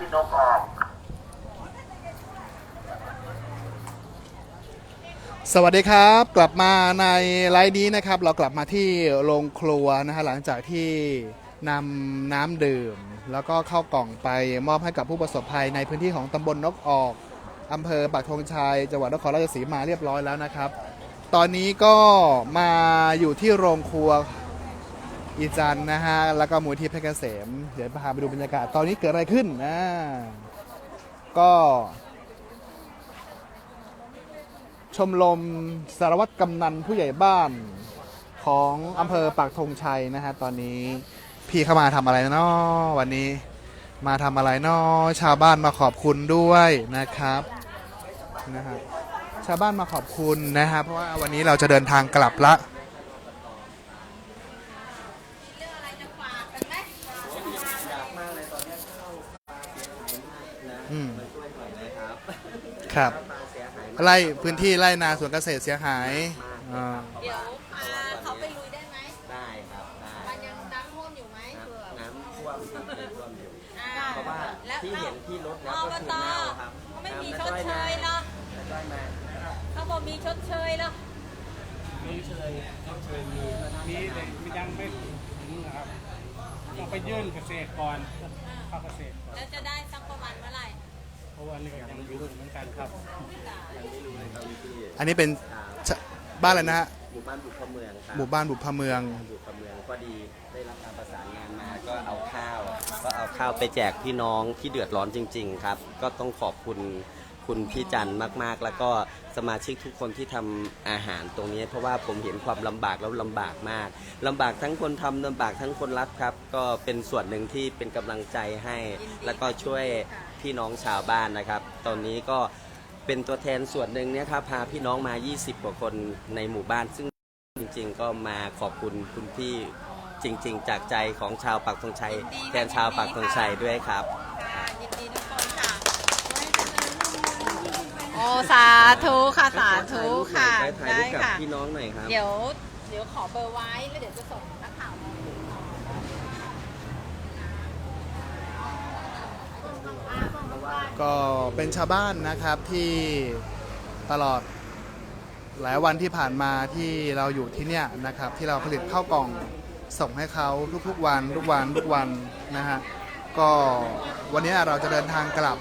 ที่นกออกสวัสดีครับกลับมาในไลฟ์นี้นะครับ เรากลับมาที่โรงครัวนะฮะหลังจากที่นำน้ำดื่ม แล้วก็เข้ากล่องไปมอบให้กับผู้ประสบภัยในพื้นที่ของตำบลนกออกอำเภอปักธงชัยจังหวัดนครราชสีมาเรียบร้อยแล้วนะครับ ตอนนี้ก็มาอยู่ที่โรงครัว อีจันนะฮะ แล้วก็มูลที่เพชรเกษม เดี๋ยวพาไปดูบรรยากาศ ตอนนี้เกิดอะไรขึ้นนะ ก็ชมรมสารวัตรกำนันผู้ใหญ่บ้านของอำเภอปากธงชัยนะฮะ ตอนนี้พี่เข้ามาทำอะไรเนาะวันนี้มาทำอะไรเนาะชาวบ้านมาขอบคุณด้วยนะครับนะฮะชาวบ้านมาขอบคุณนะฮะเพราะว่าวันนี้เราจะเดินทางกลับละ ครับไล่พื้นที่ไล่นาสวนเกษตรเสียหายอ่าเดี๋ยวพาเขาไปลุยได้ไหมได้ครับได้มันยังน้ำท่วมอยู่ไหมน้ำน้ำท่วมครับน้ำท่วมอยู่อ่าเพราะว่าแล้วที่เห็นที่รถอแล้วบก็คือตเน่าครับเขาไม่มีน้ำชดเชยเหรอได้มาเขาบอกมีชดเชยเหรอมีเชยต้องเชยมีมีแต่ยังไม่ถึงนะครับต้องไปยื่นเกษตรก่อนเข้าเกษตรก่อนแล้วจะได้สักประมาณเมื่อไหร่ เพราะว่านี่ก็ยังอยู่เหมือนกันครับอันนี้เป็นชะบ้านอะไรนะฮะหมู่บ้านบุพเมืองครับหมู่บ้านบุพเมือง บุพเมืองก็ดีได้รับการประสานงานมาก็เอาข้าว ก็เอาข้าวไปแจกพี่น้องที่เดือดร้อนจริง ๆ ครับ ก็ต้องขอบคุณคุณพี่จันทร์มากๆ แล้วก็สมาชิกทุกคนที่ทำอาหารตรงนี้ เพราะว่าผมเห็นความลำบากแล้วลำบากมากลำบากทั้งคนทำลำบากทั้งคนรับครับ ก็เป็นส่วนหนึ่งที่เป็นกำลังใจให้ แล้วก็ช่วย พี่น้องชาวบ้านนะครับ ตอนนี้ก็เป็นตัวแทนส่วนหนึ่งเนี่ยครับพาพี่น้องมา 20 กว่าคนในหมู่บ้าน ซึ่งจริงๆ ก็มาขอบคุณคุณพี่จริง ๆ จากใจของชาวปักธงชัย แทนชาวปักธงชัยด้วยครับ ค่ะยินดีทุกคนค่ะโอ้สาธุค่ะสาธุค่ะได้ถ่ายได้รูปกับค่ะ พี่น้องหน่อยครับ เดี๋ยวเดี๋ยวขอเบอร์ไว้ แล้วเดี๋ยวจะส่งนักข่าวมา ก็เป็นชาวบ้านนะครับที่ตลอดหลายวันที่ผ่านมาที่เราอยู่ที่เนี่ยนะครับ ที่เราผลิตข้าวกล่องส่งให้เขาทุกๆวันทุกวันทุกวันนะฮะก็วันนี้เราจะเดินทางกลับ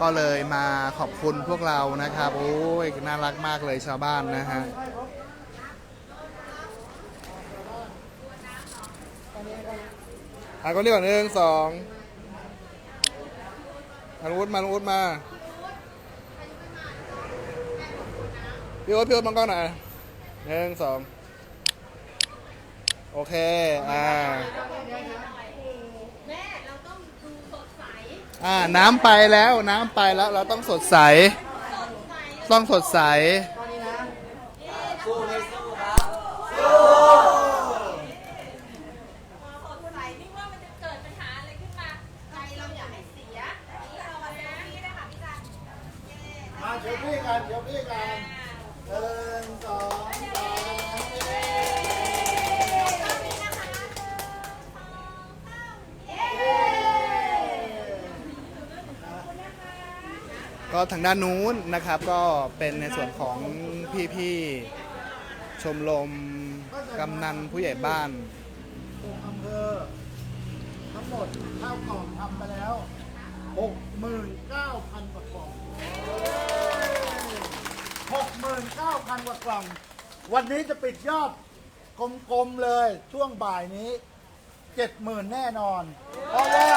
ก็เลยมาขอบคุณพวกเรานะครับ โอ้ยน่ารักมากเลยชาวบ้านนะฮะอะก็เรียกก่อนหนึ่งสอง มาลุงอุ๊ดมาลุงอุ๊ดมาพี่อุ๊ดพี่อุ๊ดมองกล้องหน่อยหนึ่งสองโอเค อ่า แม่เราต้องดูสดใสอ่า น้ำไปแล้ว น้ำไปแล้ว เราต้องสดใส ต้องสดใส ตอนนี้นะ สู้ไม่สู้ ก็ทางด้านนู้นนะครับก็เป็นในส่วนของพี่ๆชมรมกำนันผู้ใหญ่บ้าน อำเภอทั้งหมดข้าวกล่องทำไปแล้ว 69,000 กว่ากล่อง 69,000 กว่ากล่อง วันนี้จะปิดยอดกลมๆเลยช่วงบ่ายนี้ 70,000 แน่นอน เพราะว่า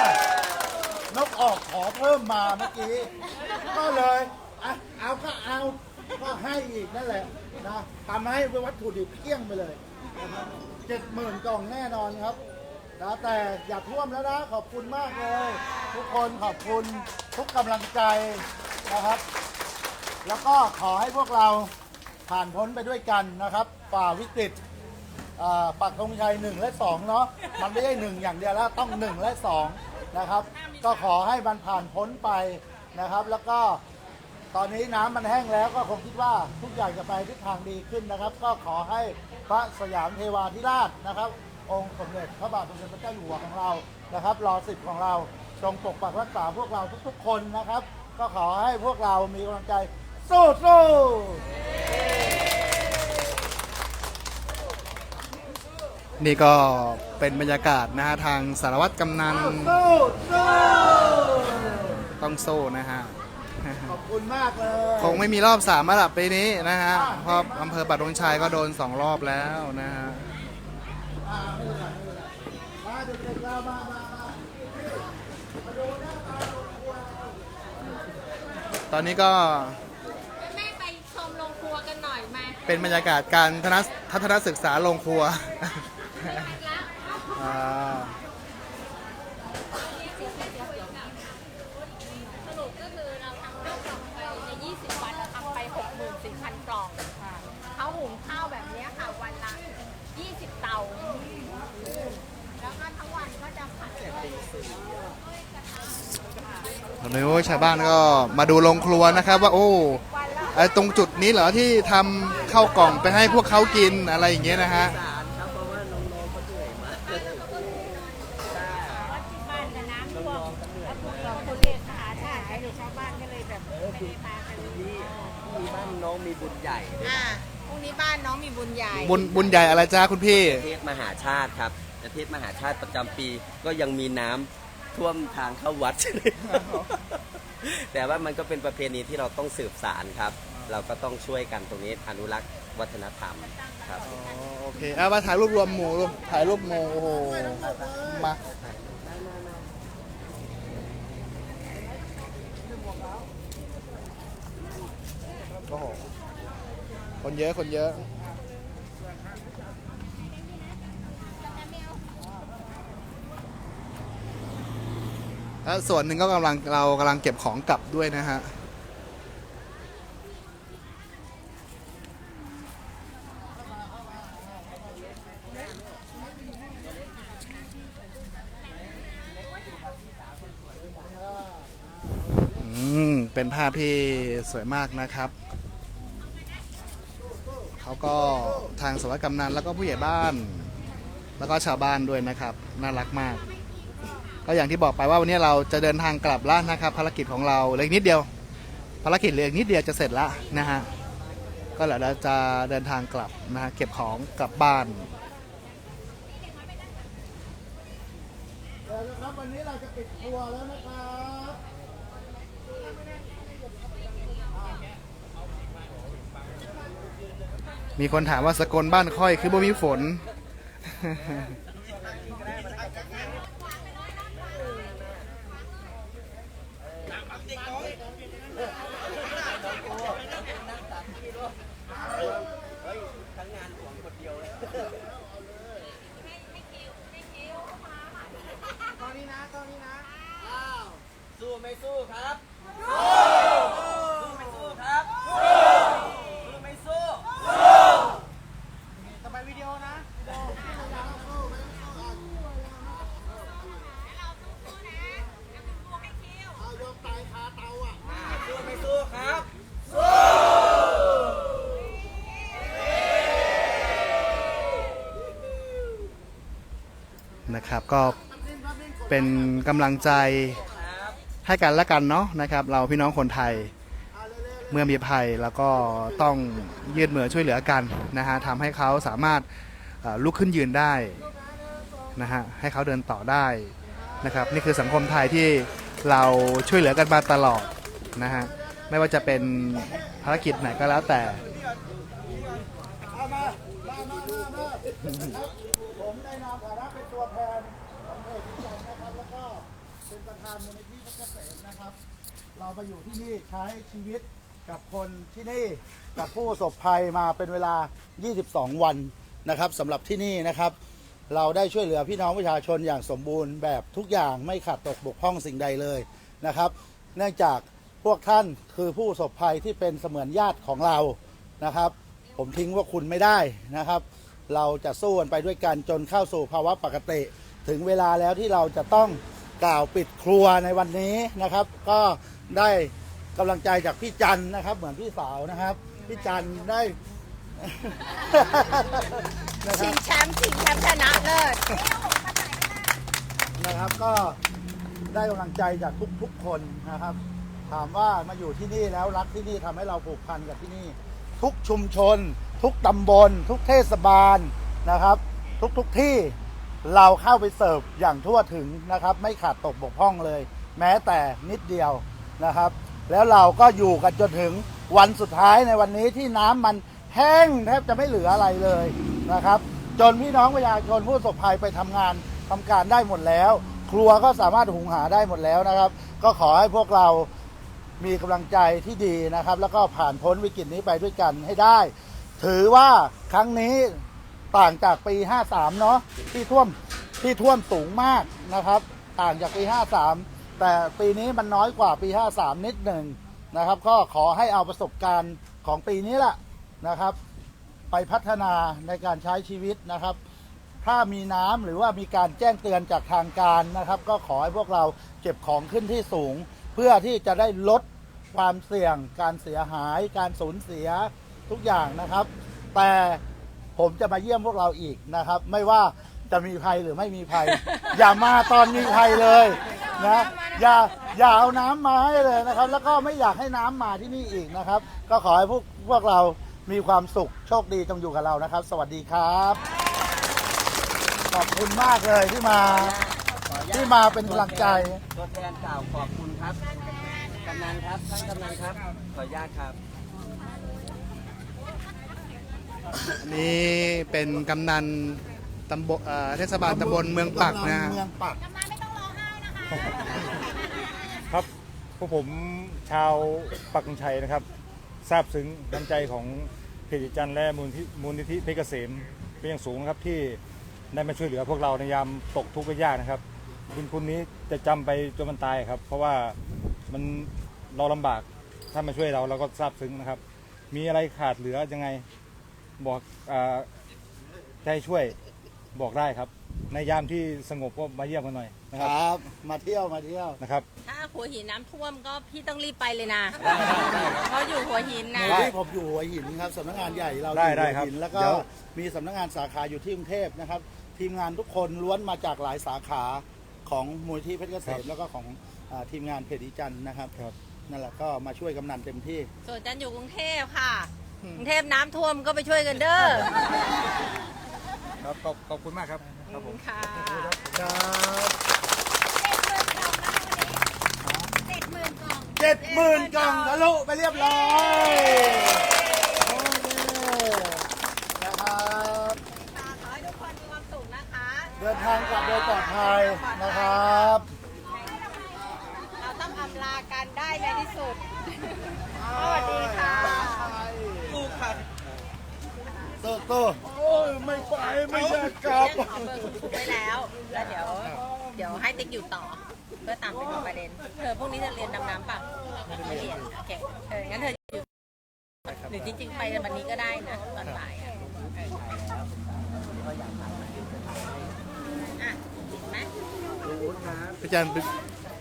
นกออกขอเพิ่มมาเมื่อกี้ ก็เลยอะเอาก็เอาก็ให้อีกนั่นแหละ นะทำให้วัตถุดิบเกลี้ยงไปเลยเจ็ดหมื่นกล่องแน่นอนครับนะแต่อย่าท่วมแล้วนะ ขอบคุณมากเลย ทุกคนขอบคุณทุกกำลังใจนะครับ แล้วก็ขอให้พวกเราผ่านพ้นไปด้วยกันนะครับ ฝ่าวิกฤตปักธงชัยหนึ่งและสองเนาะมันไม่ใช่หนึ่งอย่างเดียวแล้วต้องหนึ่งและสอง นะครับ ก็ขอให้มันผ่านพ้นไปนะครับ แล้วก็ตอนนี้น้ำมันแห้งแล้วก็คงคิดว่าทุกอย่างจะไปทิศทางดีขึ้นนะครับ ก็ขอให้พระสยามเทวาธิราชนะครับ องค์สมเด็จพระบาทสมเด็จพระเจ้าอยู่หัวของเรานะครับรอสิบของเราจงปกปักรักษาพวกเราทุกๆคนนะครับ ก็ขอให้พวกเรามีกำลังใจสู้สู้ นี่ก็เป็นบรรยากาศนะฮะทางสารวัตรกำนันสู้สู้ต้องสู้นะฮะขอบคุณมากเลย คงไม่มีรอบสามระดับปีนี้นะฮะเพราะอำเภอปัดดงชัยก็โดนสองรอบแล้วนะฮะอ่าไม่เป็นไรไม่เป็นไรมาเด็กๆเรามามามาตอนนี้ก็แม่ไปชมโรงครัวกันหน่อยมาเป็นบรรยากาศการทนทัศนศึกษาโรงครัวไม่ไปละ อ่าสรุปก็คือเราทำข้าวกล่องไปใน 20 วันเราทำไป 64,000 กล่องค่ะเขาหุงข้าวแบบเนี้ยค่ะวันละ 20 เตา แล้วก็ทั้งวันก็จะผัดด้วยตอนนี้ชาวบ้านก็มาดูโรงครัวนะครับ ว่าโอ้ไอตรงจุดนี้เหรอที่ทำข้าวกล่องไปให้พวกเขากินอะไรอย่างเงี้ยนะฮะว่าน้องๆเขาเหนื่อยมาก วัดที่บ้านกับน้ำท่วมแล้วพวกเราคนเรียกหาชาติหรือชาวบ้านก็เลย แบบไม่ได้มากันนี่มีบ้านน้องมีบุญใหญ่ด้วยอ่าพรุ่งนี้บ้านน้องมีบุญใหญ่บุญบุญใหญ่อะไรจ้าคุณพี่ประเทศมหาชาติครับประเทศมหาชาติประจำปีก็ยังมีน้ำท่วมทางเข้าวัด แต่ว่ามันก็เป็นประเพณีที่เราต้องสืบสารครับ เราก็ต้องช่วยกันตรงนี้อนุรักษ์วัฒนธรรมครับ โอเคเอามาถ่ายรูปรวมหมู่รูปถ่ายรูปหมู่โอ้โห มา โอ้โห คนเยอะคนเยอะ แล้วส่วนหนึ่งก็กำลังเรากำลังเก็บของกลับด้วยนะฮะ อืม เป็นภาพที่สวยมากนะครับ เขาก็ทางสวัสดิกำนันแล้วก็ผู้ใหญ่บ้าน แล้วก็ชาวบ้านด้วยนะครับ น่ารักมาก ก็อย่างที่บอกไปว่าวันนี้เราจะเดินทางกลับแล้วนะครับ ภารกิจของเราเลืออีกนิดเดียว ภารกิจเหลืออีกนิดเดียวจะเสร็จแล้วนะฮะก็เดี๋ยวเราจะเดินทางกลับนะฮะเก็บของกลับบ้านเดี๋ยวนะครับวันนี้เราจะปิดครัวแล้วนะครับ มีคนถามว่าสกลบ้านค่อยคือบ่มีฝน สู้ไม่สู้ครับ สู้ไม่สู้ครับ สู้ไม่สู้ ทำไมวิดีโอนะ สู้ไม่สู้ครับ นะครับ ก็เป็นกำลังใจให้กันและกันเนาะนะครับ เราพี่น้องคนไทยเมื่อมีภัยแล้วก็ต้องยืดมือช่วยเหลือกันนะฮะทำให้เขาสามารถลุกขึ้นยืนได้นะฮะให้เขาเดินต่อได้นะครับ นี่คือสังคมไทยที่เราช่วยเหลือกันมาตลอดนะฮะไม่ว่าจะเป็นภารกิจไหนก็แล้วแต่ เป็นประธานมูลนิธิเพชรเกษมนะครับ เรามาอยู่ที่นี่ใช้ชีวิตกับคนที่นี่กับผู้ประสบภัยมาเป็นเวลา 22 วันนะครับสำหรับที่นี่นะครับ เราได้ช่วยเหลือพี่น้องประชาชนอย่างสมบูรณ์แบบทุกอย่างไม่ขาดตกบกพร่องสิ่งใดเลยนะครับ เนื่องจากพวกท่านคือผู้ประสบภัยที่เป็นเสมือนญาติของเรานะครับ ผมทิ้งพวกคุณไม่ได้นะครับ เราจะสู้กันไปด้วยกันจนเข้าสู่ภาวะปกติ ถึงเวลาแล้วที่เราจะต้อง กล่าวปิดครัวในวันนี้นะครับ ก็ได้กำลังใจจากพี่จันนะครับ เหมือนพี่สาวนะครับ พี่จันได้ นะคชิรับ งแชมป์ชิงแชมป์ชนะเลิศนะครับก็ได้กำลังใจจากทุกๆคนนะครับ ถามว่ามาอยู่ที่นี่แล้วรักที่นี่ทำให้เราผูกพันกับที่นี่ ทุกชุมชน ทุกตำบล ทุกเทศบาลนะครับ ทุกๆที่ เราเข้าไปเสิร์ฟอย่างทั่วถึงนะครับ ไม่ขาดตกบกพร่องเลย แม้แต่นิดเดียวนะครับ แล้วเราก็อยู่กันจนถึงวันสุดท้ายในวันนี้ที่น้ำมันแห้งแทบจะไม่เหลืออะไรเลยนะครับ จนพี่น้องประชาชนผู้ประสบภัยไปทำงานทำการได้หมดแล้ว ครัวก็สามารถหุงหาได้หมดแล้วนะครับ ก็ขอให้พวกเรามีกำลังใจที่ดีนะครับ แล้วก็ผ่านพ้นวิกฤตนี้ไปด้วยกันให้ได้ ถือว่าครั้งนี้ ต่างจากปี 53 เนาะที่ท่วมที่ท่วมสูงมากนะครับ ต่างจากปี 53 แต่ปีนี้มันน้อยกว่าปี 53 นิดหนึ่งนะครับ ก็ขอให้เอาประสบการณ์ของปีนี้แหละนะครับ ไปพัฒนาในการใช้ชีวิตนะครับ ถ้ามีน้ำหรือว่ามีการแจ้งเตือนจากทางการนะครับ ก็ขอให้พวกเราเก็บของขึ้นที่สูง เพื่อที่จะได้ลดความเสี่ยง การเสียหาย การสูญเสียทุกอย่างนะครับ แต่ ผมจะมาเยี่ยมพวกเราอีกนะครับ ไม่ว่าจะมีภัยหรือไม่มีภัย อย่ามาตอนมีภัยเลยนะอย่าอย่าเอาน้ำมาให้เลยนะครับ แล้วก็ไม่อยากให้น้ำมาที่นี่อีกนะครับ ก็ขอให้พวกพวกเรามีความสุขโชคดีจงอยู่กับเรานะครับ สวัสดีครับ ขอบคุณมากเลยที่มาที่มาเป็นกำลังใจ ตัวแทนกล่าวขอบคุณครับ กำนันครับ ท่านกำนันครับ ขออนุญาตครับ อันนี้เป็นกำนันตำบลเอ่อเทศบาลตำบลเมืองปักนะฮะเมืองปักครับพวกผมชาวปักธงชัยนะครับ ทราบซึ้งน้ำใจของเพจจันทร์และมูลที่มูลนิธิเพชรเกษมเป็นอย่างสูงนะครับที่ได้มาช่วยเหลือพวกเราในยามตกทุกข์ยากนะครับบุญคุณนี้จะจำไปจนมันตายครับ เพราะว่ามันเราลำบากถ้ามาช่วยเราเราก็ทราบซึ้งนะครับ มีอะไรขาดเหลือยังไง บอกอาจะให้ช่วยบอกได้ครับ ในยามที่สงบก็มาเยี่ยมกันหน่อยนะคครับ รับ มาเที่ยวมาเที่ยว นะครับ ถ้าหัวหินน้ำท่วมก็พี่ต้องรีบไปเลยนะเพราะอยู่หัวหินหนะมู่ที่ผมอยู่หัวหินครับสำนักงานใหญ่เราอได้ยู่ได้หัวครับหินแล้วก็เดี๋ยว มีสำนักงานสาขาอยู่ที่กรุงเทพนะครับ ทีมงานทุกคนล้วนมาจากหลายสาขาของมูลที่เพชรเกษมแล้วก็ของอ่าทีมงานเพจดิจันทร์นะครับครับ นั่นแหละก็มาช่วยกำนันเต็มที่ ส่วนจันอยู่กรุงเทพค่ะ กรุงเทพน้ำท่วมก็ไปช่วยกันเด้อครับขอบขอบคุณมากครับครับผมค่ะครับเจ็ดหมื่นกล่องเจ็ดหมื่นกล่องทะลุไปเรียบร้อยโอเคนะครับขอให้ทุกคนมีความสุขนะคะเดินทางกลับโดยปลอดภัยนะครับ เราต้องอำลากันได้ในที่สุด สวัสดีค่ะ โตโต้โอ้ยไม่ไปไม่อยากกลับ เรื่องขอเบอร์คุณครูไว้แล้ว แล้วเดี๋ยว เดี๋ยวให้ติ๊กอยู่ต่อ เพื่อตามไปดูประเด็น เธอพรุ่งนี้จะเรียนดำน้ำป่ะไม่เรียน โอเค เออ งั้นเธออยู่หรือจริงๆ ไปวันนี้ก็ได้นะตอนบ่ายอะเอออะเห็นไหมพี่จันเป็น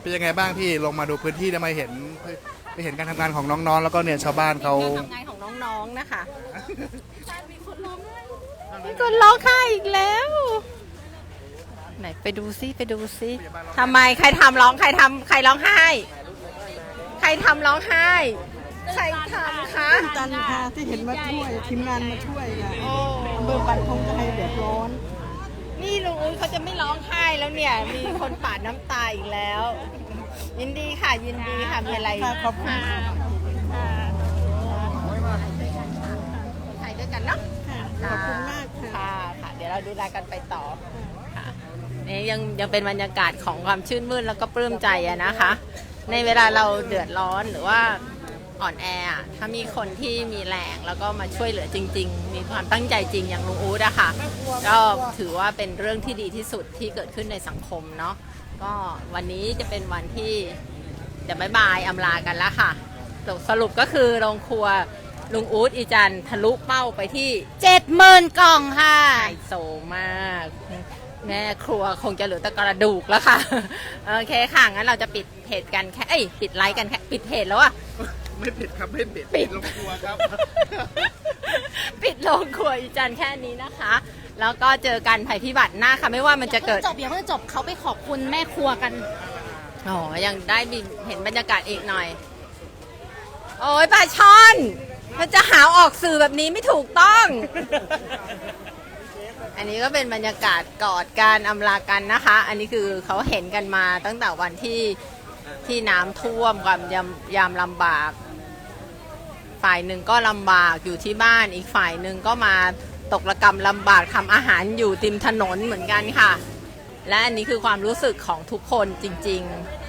เป็นยังไงบ้างพี่ลงมาดูพื้นที่ได้มาเห็นไปเห็นการทำงานของน้องๆ แล้วก็เนี่ยชาวบ้านเขา การทำงานของน้องๆ นะคะ มีคนร้องไห้มี คนร้องไห้อีกแล้ว ไหนไปดูซิไปดูซิทำไมใครทำร้องใครทำใครร้องไห้ ใครทำร้องไห้ ใครทำคะจันทร์ค่ะที่เห็นมาช่วยทีมงานมาช่วยค่ะโอ้อำเภอปันคงจะให้เดือดร้อน นี่ลุงอุ้ยเขาจะไม่ร้องไห้แล้วเนี่ย มีคนปาดน้ำตาอีกแล้ว ยินดีค่ะยินดีค่ะมีอะไรค่ะขอบคุณค่ะค่ะคนไทยด้วยกันเนาะขอบคุณมากค่ะค่ะค่ะ เราดูแลกันไปต่อค่ะนี่ยังยังเป็นบรรยากาศของความชื่นมื่นแล้วก็ปลื้มใจอะนะคะ ในเวลาเราเดือดร้อนหรือว่าอ่อนแออะถ้ามีคนที่มีแรงแล้วก็มาช่วยเหลือจริง ๆ มีความตั้งใจจริงอย่างลุงอู๊ดอะค่ะก็ถือว่าเป็นเรื่องที่ดีที่สุดที่เกิดขึ้นในสังคมเนาะก็วันนี้จะเป็นวันที่จะบายบายอำลากันแล้วค่ะ สรุปก็คือโรงครัว ลุงอู๊ดอีจันทะลุเป้าไปที่เจ็ดหมื่นกล่องค่ะไฮโซมาก แม่ครัวคงจะเหลือแต่กระดูกแล้วค่ะ โอเคค่ะ งั้นเราจะปิดเพจกันแค่เอ้ยปิดไลฟ์กันแค่ปิดเพจแล้วอะไม่ผิดครับไม่ผิดปิดลงครัวครับ ปิดโรงครัวอีจันแค่นี้นะคะ แล้วก็เจอกันภัยพิบัติหน้าค่ะ ไม่ว่ามันจะเกิดจบยังไม่จบเขาไปขอบคุณแม่ครัวกันอ๋อยังได้บินเห็นบรรยากาศอีกหน่อย โอ้ยปลาช่อน มันจะหาออกสื่อแบบนี้ไม่ถูกต้อง อันนี้ก็เป็นบรรยากาศกอดการอำลากันนะคะ อันนี้คือเขาเห็นกันมาตั้งแต่วันที่ที่น้ำท่วมความยามยามลำบาก ฝ่ายหนึ่งก็ลำบากอยู่ที่บ้านอีกฝ่ายหนึ่งก็มาตกระกรรมลำบากทำอาหารอยู่ติมถนนเหมือนกันค่ะ และอันนี้คือความรู้สึกของทุกคนจริง ๆ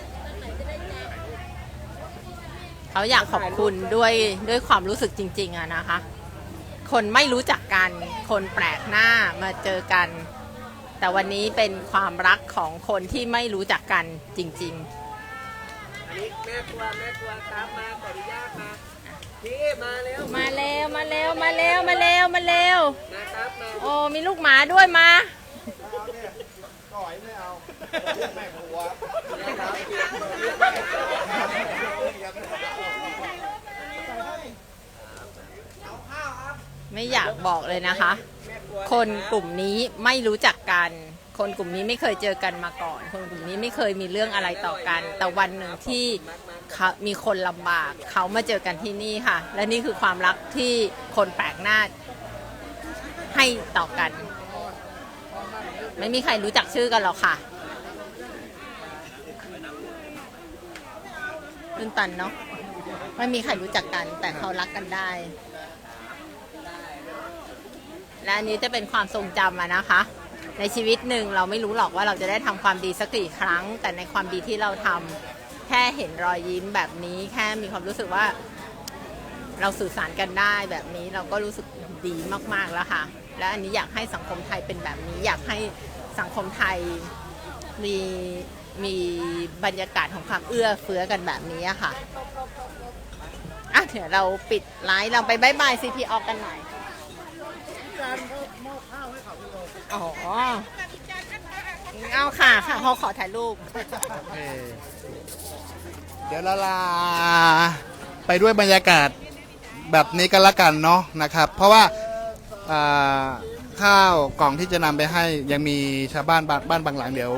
เขาอยากขอบคุณด้วยด้วยความรู้สึกจริง ๆอะนะคะ คนไม่รู้จักกัน คนแปลกหน้ามาเจอกัน แต่วันนี้เป็นความรักของคนที่ไม่รู้จักกันจริง ๆ อันนี้แม่ครัวแม่ครัวครับมาขออนุญาตมาพี่มาแล้วมาเร็วมาเร็วมาเร็วมาเร็วมาเร็วมาครับมาโอ้มีลูกหมาด้วยมา ไม่อยากบอกเลยนะคะ คนกลุ่มนี้ไม่รู้จักกัน คนกลุ่มนี้ไม่เคยเจอกันมาก่อน คนกลุ่มนี้ไม่เคยมีเรื่องอะไรต่อกัน แต่วันหนึ่งที่เขามีคนลำบาก เขามาเจอกันที่นี่ค่ะ และนี่คือความรักที่คนแปลกหน้าให้ต่อกัน ไม่มีใครรู้จักชื่อกันหรอกค่ะตื้นตันเนาะไม่มีใครรู้จักกัน แต่เขารักกันได้ และอันนี้จะเป็นความทรงจำอะนะคะ ในชีวิตหนึ่งเราไม่รู้หรอกว่าเราจะได้ทำความดีสักกี่ครั้ง แต่ในความดีที่เราทำแค่เห็นรอยยิ้มแบบนี้แค่มีความรู้สึกว่า เราสื่อสารกันได้แบบนี้เราก็รู้สึกดีมากๆแล้วค่ะ และอันนี้อยากให้สังคมไทยเป็นแบบนี้ อยากให้สังคมไทยมีมีบรรยากาศของความเอื้อเฟื้อกันแบบนี้อะค่ะอะเดี๋ยวเราปิดไลฟ์เราไปบายบายซีพีออกกันหน่อยการเขามอบข้าวให้เขาไปเลยอ๋อเอาค่ะค่ะเขาขอถ่ายรูปโอเคเดี๋ยวเราลา ไปด้วยบรรยากาศ แบบนี้กันละกันเนาะนะครับ เพราะว่าอ่าข้าวกล่องที่จะนำไปให้ยังมีชาวบ้านบ้านบ้านบางหลังเดี๋ยว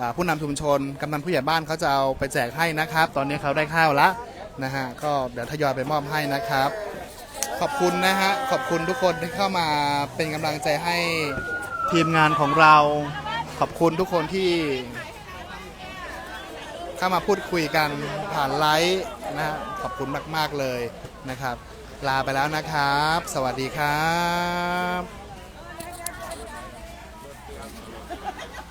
อ่าผู้นำชุมชนกำนันผู้ใหญ่บ้านเขาจะเอาไปแจกให้นะครับ ตอนนี้เขาได้ข้าวละนะฮะก็เดี๋ยวทยอยไปมอบให้นะครับ ขอบคุณนะฮะขอบคุณทุกคนที่เข้ามาเป็นกำลังใจให้ทีมงานของเรา ขอบคุณทุกคนที่ เข้ามาพูดคุยกันผ่านไลฟ์นะฮะขอบคุณมาก ๆ เลยนะครับ ลาไปแล้วนะครับ สวัสดีครับ